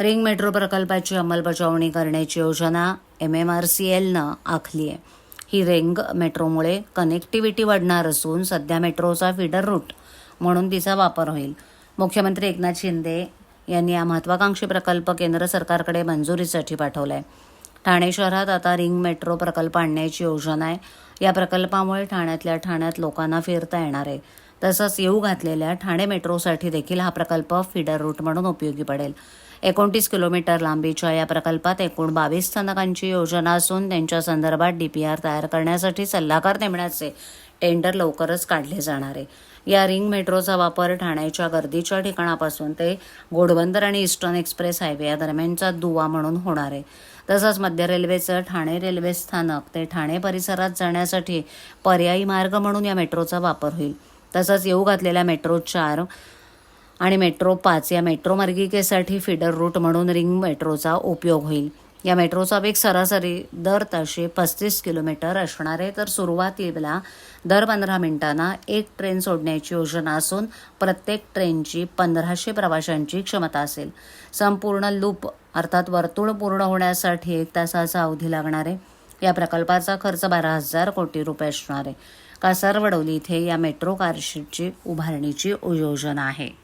Ring metro प्रकल्पाची अंमलबजावणी करण्याची योजना एम एम आर सी एलनं आखली आहे. ही रिंग मेट्रोमुळे कनेक्टिव्हिटी वाढणार असून सध्या मेट्रोचा फीडर रूट म्हणून तिचा वापर होईल. मुख्यमंत्री एकनाथ शिंदे यांनी हा महत्वाकांक्षी प्रकल्प केंद्र सरकारकडे मंजुरीसाठी पाठवला आहे ठाणे शहरात आता रिंग मेट्रो प्रकल्प आणण्याची योजना आहे. या प्रकल्पामुळे ठाण्यातल्या ठाण्यात लोकांना फिरता येणार आहे. तसंच येऊ घातलेल्या ठाणे मेट्रोसाठी देखील हा प्रकल्प फिडर रूट म्हणून उपयोगी पडेल. एकोणतीस किलोमीटर लांबीच्या या प्रकल्पात एकूण बावीस स्थानकांची योजना असून त्यांच्या संदर्भात डीपीआर तयार करण्यासाठी सल्लागार नेमण्याचे टेंडर लवकरच काढले जाणार आहे. या रिंग मेट्रोचा वापर ठाण्याच्या गर्दीच्या ठिकाणापासून ते घोडबंदर आणि ईस्टर्न एक्सप्रेस हायवे या दरम्यानचा दुवा म्हणून होणार आहे. तसंच मध्य रेल्वेचं ठाणे रेल्वे स्थानक ते ठाणे परिसरात जाण्यासाठी पर्यायी मार्ग म्हणून या मेट्रोचा वापर होईल. तसंच येऊ घातलेल्या मेट्रो चार आणि मेट्रो पाच या मेट्रो मार्गिकेसाठी फिडर रूट म्हणून रिंग मेट्रोचा उपयोग होईल. या मेट्रोचा वेग सरासरी दर ताशी पस्तीस किलोमीटर असणार आहे. तर सुरुवातीला दर पंधरा मिनिटांना एक ट्रेन सोडण्याची योजना असून प्रत्येक ट्रेनची पंधराशे प्रवाशांची क्षमता असेल. संपूर्ण लूप अर्थात वर्तुळ पूर्ण होण्यासाठी एक तासाचा अवधी लागणार आहे. या प्रकल्पाचा खर्च बारा हजार कोटी रुपये असणार आहे. कासारवडवली इथे या मेट्रो कारशेडची उभारणीची योजना आहे.